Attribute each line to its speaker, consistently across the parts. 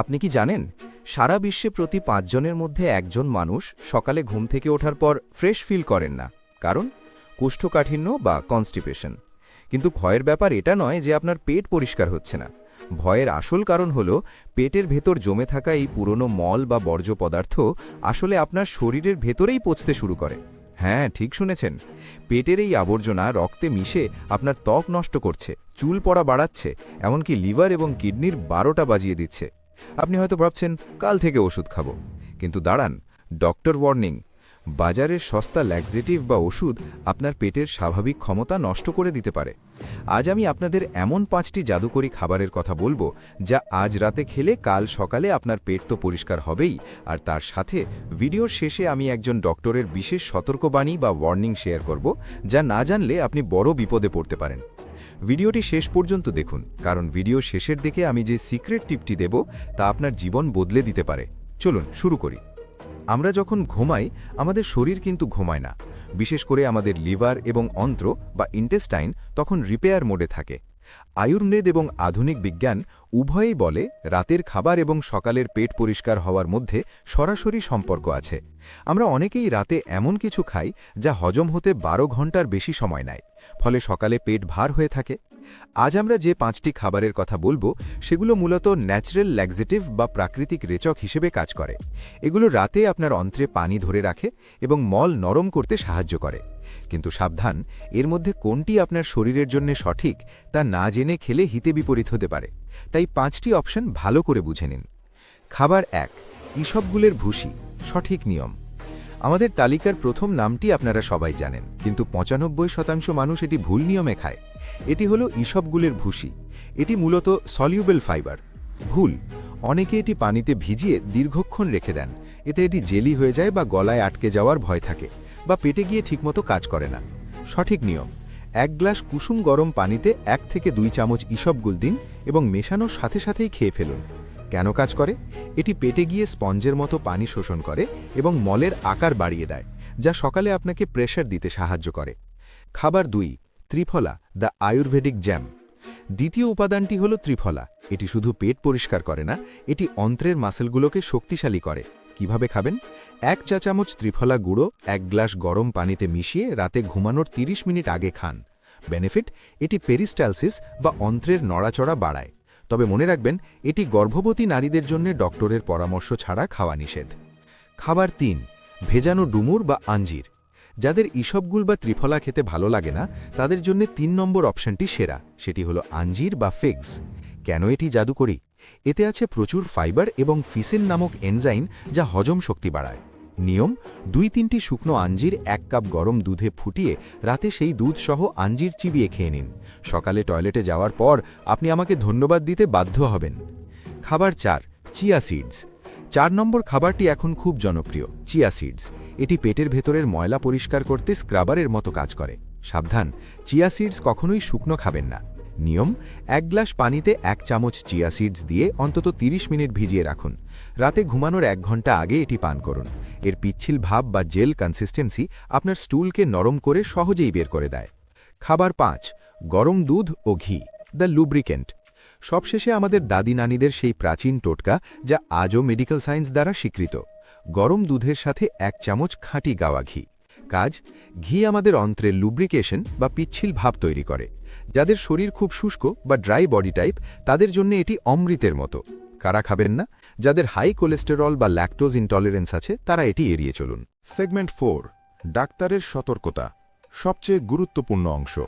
Speaker 1: আপনি কি জানেন, সারা বিশ্বে প্রতি পাঁচজনের মধ্যে একজন মানুষ সকালে ঘুম থেকে ওঠার পর ফ্রেশ ফিল করেন না, কারণ কোষ্ঠকাঠিন্য বা কনস্টিপেশন। কিন্তু ভয়ের ব্যাপার এটা নয় যে আপনার পেট পরিষ্কার হচ্ছে না। ভয়ের আসল কারণ হল, পেটের ভেতর জমে থাকা এই পুরনো মল বা বর্জ্য পদার্থ আসলে আপনার শরীরের ভেতরেই পচতে শুরু করে। হ্যাঁ ঠিক শুনেছেন। পেটের এই আবর্জনা রক্তে মিশে আপনার ত্বক নষ্ট করছে, চুল পড়া বাড়াচ্ছে, এমনকি লিভার এবং কিডনির বারোটা বাজিয়ে দিচ্ছে। আপনি হয়তো ভাবছেন, কাল থেকে ওষুধ খাব। কিন্তু দাঁড়ান, ডক্টর ওয়ার্নিং বাজারের সস্তা ল্যাক্সেটিভ বা ওষুধ আপনার পেটের স্বাভাবিক ক্ষমতা নষ্ট করে দিতে পারে। আজ আমি আপনাদের এমন পাঁচটি জাদুকরী খাবারের কথা বলব, যা আজ রাতে খেলে কাল সকালে আপনার পেট তো পরিষ্কার হবেই। আর তার সাথে ভিডিওর শেষে আমি একজন ডক্টরের বিশেষ সতর্কবাণী বা ওয়ার্নিং শেয়ার করব, যা না জানলে আপনি বড় বিপদে পড়তে পারেন। ভিডিওটি শেষ পর্যন্ত দেখুন, কারণ ভিডিও শেষের দিকে আমি যে সিক্রেট টিপটি দেব, তা আপনার জীবন বদলে দিতে পারে। চলুন, শুরু করি। আমরা যখন ঘুমাই, আমাদের শরীর কিন্তু ঘুমায় না। বিশেষ করে আমাদের লিভার এবং অন্ত্র বা ইন্টেস্টাইন তখন রিপেয়ার মোডে থাকে। আয়ুর্বেদ এবং আধুনিক বিজ্ঞান উভয়ই বলে রাতের খাবার এবং সকালের পেট পরিষ্কার হওয়ার মধ্যে সরাসরি সম্পর্ক আছে। আমরা অনেকেই রাতে এমন কিছু খাই যা হজম হতে বারো ঘণ্টার বেশি সময় নেয়, ফলে সকালে পেট ভার হয়ে থাকে। আজ আমরা যে পাঁচটি খাবারের কথা বলব, সেগুলো মূলত ন্যাচারাল ল্যাক্সেটিভ বা প্রাকৃতিক রেচক হিসেবে কাজ করে। এগুলো রাতে আপনার অন্ত্রে পানি ধরে রাখে এবং মল নরম করতে সাহায্য করে। কিন্তু সাবধান, এর মধ্যে কোনটি আপনার শরীরের জন্য সঠিক, তা না জেনে খেলে হিতে বিপরীত হতে পারে। তাই পাঁচটি অপশন ভালো করে বুঝে নিন। খাবার এক, ইসবগুলের ভুসি, সঠিক নিয়ম। আমাদের তালিকার প্রথম নামটি আপনারা সবাই জানেন, কিন্তু পঁচানব্বই শতাংশ মানুষ এটি ভুল নিয়মে খায়। এটি হলো ইসবগুলের ভুসি। এটি মূলত সলিউবেল ফাইবার। ভুল। অনেকে এটি পানিতে ভিজিয়ে দীর্ঘক্ষণ রেখে দেন। এতে এটি জেলি হয়ে যায় বা গলায় আটকে যাওয়ার ভয় থাকে বা পেটে গিয়ে ঠিকমতো কাজ করে না। সঠিক নিয়ম। এক গ্লাস কুসুম গরম পানিতে এক থেকে দুই চামচ ইসবগুল দিন এবং মেশানোর সাথে সাথেই খেয়ে ফেলুন। কেন কাজ করে? এটি পেটে গিয়ে স্পঞ্জের মতো পানি শোষণ করে এবং মলের আকার বাড়িয়ে দেয়, যা সকালে আপনাকে প্রেশার দিতে সাহায্য করে। খাবার দুই। Triphala, the Ayurvedic jam. দ্বিতীয় উপাদানটি হল ত্রিফলা। এটি শুধু পেট পরিষ্কার করে না, এটি অন্ত্রের মাসেলগুলোকে শক্তিশালী করে। কীভাবে খাবেন? এক চা চামচ ত্রিফলা গুঁড়ো, এক গ্লাস গরম পানিতে মিশিয়ে রাতে ঘুমানোর ৩০ মিনিট আগে খান। বেনিফিট, এটি পেরিস্টালসিস বা অন্ত্রের নড়াচড়া বাড়ায়। তবে মনে রাখবেন, এটি গর্ভবতী নারীদের জন্য ডক্টরের পরামর্শ ছাড়া খাওয়া নিষেধ। খাবার তিন, ভেজানো ডুমুর বা আঞ্জির। যাদের ইসবগুল বা ত্রিফলা খেতে ভালো লাগে না, তাদের জন্য তিন নম্বর অপশনটি সেরা। সেটি হলো আঞ্জির বা ফিগস। কেন এটি জাদুকরি? এতে আছে প্রচুর ফাইবার এবং ফিসেন নামক এনজাইম যা হজম শক্তি বাড়ায়। নিয়ম, দুই তিনটি শুকনো আঞ্জির এক কাপ গরম দুধে ফুটিয়ে রাতে সেই দুধ সহ আঞ্জির চিবিয়ে খেয়ে নিন। সকালে টয়লেটে যাওয়ার পর আপনি আমাকে ধন্যবাদ দিতে বাধ্য হবেন। খাবার চার, চিয়া সিডস। চার নম্বর খাবারটি এখন খুব জনপ্রিয়, চিয়া সিডস। এটি পেটের ভেতরের ময়লা পরিষ্কার করতে স্ক্রাবারের মতো কাজ করে। সাবধান, চিয়া সিডস কখনোই শুকনো খাবেন না। নিয়ম, এক গ্লাস পানিতে এক চামচ চিয়া সিডস দিয়ে অন্তত ৩০ মিনিট ভিজিয়ে রাখুন। রাতে ঘুমানোর এক ঘণ্টা আগে এটি পান করুন। এর পিচ্ছিল ভাব বা জেল কনসিস্টেন্সি আপনার স্টুলকে নরম করে সহজেই বের করে দেয়। খাবার পাঁচ, গরম দুধ ও ঘি, দ্য লুব্রিকেন্ট। সবশেষে আমাদের দাদি নানিদের সেই প্রাচীন টোটকা যা আজও মেডিকেল সায়েন্স দ্বারা স্বীকৃত। গরম দুধের সাথে এক চামচ খাঁটি গাওয়া ঘি। কাজ, ঘি আমাদের অন্ত্রের লুব্রিকেশন বা পিচ্ছিল ভাব তৈরি করে। যাদের শরীর খুব শুষ্ক বা ড্রাই বডি টাইপ তাদের জন্য এটি অমৃতের মতো। কারা খাবেন না? যাদের হাই কোলেস্টেরল বা ল্যাকটোজ ইনটলারেন্স আছে, তারা এটি এড়িয়ে চলুন।
Speaker 2: সেগমেন্ট ফোর ডাক্তারের সতর্কতা, সবচেয়ে গুরুত্বপূর্ণ অংশ।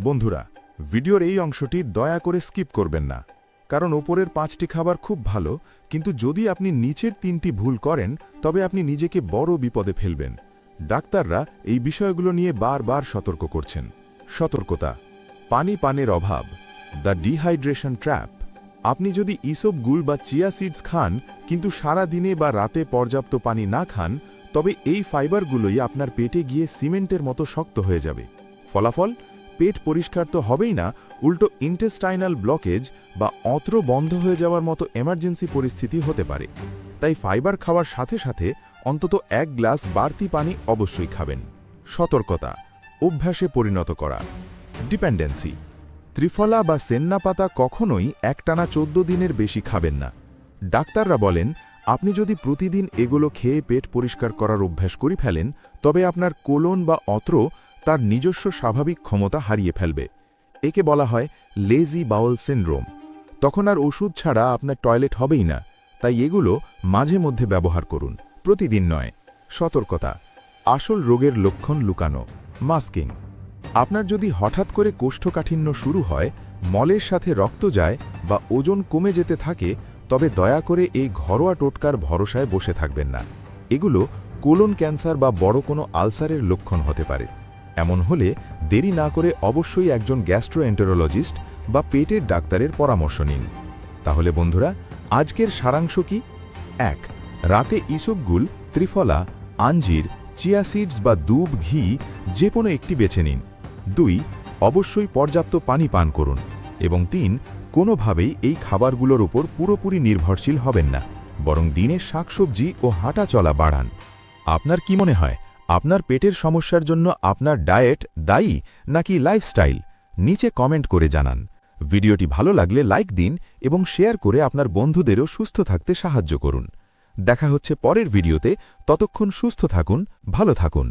Speaker 2: বন্ধুরা, ভিডিওর এই অংশটি দয়া করে স্কিপ করবেন না। কারণ ওপরের পাঁচটি খাবার খুব ভালো, কিন্তু যদি আপনি নিচের তিনটি ভুল করেন, তবে আপনি নিজেকে বড় বিপদে ফেলবেন। ডাক্তাররা এই বিষয়গুলো নিয়ে বারবার সতর্ক করছেন। সতর্কতা। পানি পানের অভাব। The dehydration trap. আপনি যদি ইসব গুল বা চিয়া সিডস খান, কিন্তু সারা দিনে বা রাতে পর্যাপ্ত পানি না খান, তবে এই ফাইবারগুলোই আপনার পেটে গিয়ে সিমেন্টের মতো শক্ত হয়ে যাবে। ফলাফল? পেট পরিষ্কার তো হবেই না, উল্টো ইন্টেস্টাইনাল ব্লকেজ বা অত্র বন্ধ হয়ে যাওয়ার মতো এমার্জেন্সি পরিস্থিতি হতে পারে। তাই ফাইবার খাওয়ার সাথে সাথে অন্তত এক গ্লাস বাড়তি পানি অবশ্যই খাবেন। সতর্কতা, অভ্যাসে পরিণত করা। ডিপেন্ডেন্সি ত্রিফলা বা সেন্না পাতা কখনোই একটানা চোদ্দ দিনের বেশি খাবেন না। ডাক্তাররা বলেন, আপনি যদি প্রতিদিন এগুলো খেয়ে পেট পরিষ্কার করার অভ্যাস করে ফেলেন, তবে আপনার কোলন বা অত্র তার নিজস্ব স্বাভাবিক ক্ষমতা হারিয়ে ফেলবে। একে বলা হয় লেজি বাউল সিনড্রোম তখন আর ওষুধ ছাড়া আপনার টয়লেট হবেই না। তাই এগুলো মাঝে মধ্যে ব্যবহার করুন। প্রতিদিন নয়। সতর্কতা। আসল রোগের লক্ষণ লুকানো। মাস্কিং আপনার যদি হঠাৎ করে কোষ্ঠকাঠিন্য শুরু হয়, মলের সাথে রক্ত যায় বা ওজন কমে যেতে থাকে, তবে দয়া করে এই ঘরোয়া টোটকার ভরসায় বসে থাকবেন না। এগুলো কোলন ক্যান্সার বা বড় কোনো আলসারের লক্ষণ হতে পারে। এমন হলে দেরি না করে অবশ্যই একজন গ্যাস্ট্রোএন্টারোলজিস্ট বা পেটের ডাক্তারের পরামর্শ নিন। তাহলে বন্ধুরা, আজকের সারাংশ কি? এক, রাতে ইসবগুল ত্রিফলা, আঞ্জির, চিয়া সিডস বা দুব ঘি যে কোনো একটি বেছে নিন। দুই, অবশ্যই পর্যাপ্ত পানি পান করুন। এবং তিন, কোনোভাবেই এই খাবারগুলোর উপর পুরোপুরি নির্ভরশীল হবেন না, বরং দিনে শাকসবজি ও হাঁটা চলা বাড়ান। আপনার কি মনে হয়? আপনার পেটের সমস্যার জন্য আপনার ডায়েট দায়ী নাকি লাইফস্টাইল? নিচে কমেন্ট করে জানান। ভিডিওটি ভালো লাগলে লাইক দিন এবং শেয়ার করে আপনার বন্ধুদেরও সুস্থ থাকতে সাহায্য করুন। দেখা হচ্ছে পরের ভিডিওতে। ততক্ষণ সুস্থ থাকুন, ভালো থাকুন।